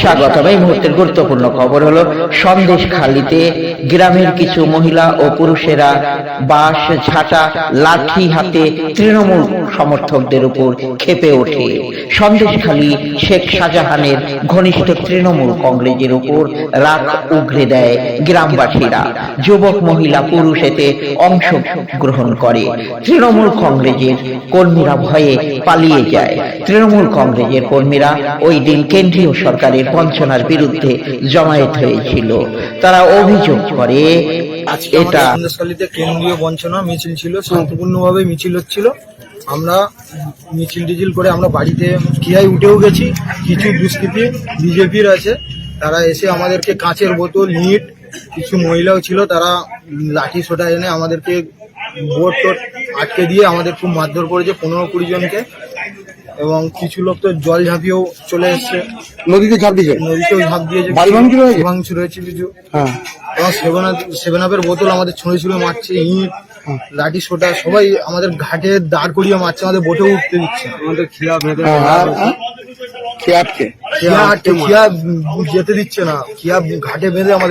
স্বাগতম এই মুহূর্তের গুরুত্বপূর্ণ খবর হলো, সন্দেশ খালিতে গ্রামের কিছু মহিলা ও পুরুষেরা ঝাঁটা, লাঠি হাতে তৃণমূল সমর্থকদের উপর খেপে ওঠে। সন্দেশখালী শেখ শাহজাহানের ঘনিষ্ঠ তৃণমূল কংগ্রেসের উপর রাগ উগরে দেয় গ্রামবাসীরা। যুবক, মহিলা, পুরুষ এতে অংশ গ্রহণ করে। তৃণমূল কংগ্রেসের কর্মীরা ভয়ে পালিয়ে যায়। তৃণমূল কংগ্রেসের কর্মীরা ওই দিন কেন্দ্রীয় সরকারের বঞ্চনার বিরুদ্ধে জমায়েত হয়েছিল। তারা অভিযোগ করে এটা কেন্দ্রীয় বঞ্চনা মিছিল ছিল শান্তিপূর্ণভাবে মিছিল হচ্ছিল। আমরা মিছিল টিছিল করে আমরা বাড়িতে খিয়ায় উঠেও গেছি কিছু দুষ্কৃতী বিজেপির আছে তারা এসে আমাদেরকে কাঁচের বোতল নিট কিছু মহিলাও ছিল তারা লাঠি সোটা এনে আমাদেরকে বোট টোট আটকে দিয়ে আমাদের খুব মারধর করেছে পনেরো কুড়ি জনকে। এবং কিছু লোক তো জল ঝাঁপিয়েও চলে এসছে। নদীতে ঝাঁপ দিয়েছে? নদীতেও ঝাঁপ দিয়েছে বাড়ি ভাঙচুর হয়েছে? ভাঙচুর হয়েছে কিছু। হ্যাঁ। এবং সেভেন সেভেন আপের বোতল আমাদের ছুঁড়ে ছুঁড়ে মারছে ইট লাঠি সোটা সবাই আমাদের ঘাটে দাঁড় করিয়ে মারছে আমাদের বোটে উঠতে দিচ্ছে। আমাদের খিয়া হ্যাঁ, হ্যাঁ? আটকে খিয়া আটকে খিয়া যেতে দিচ্ছে না খিয়া ঘাটে বেঁধে আমাদের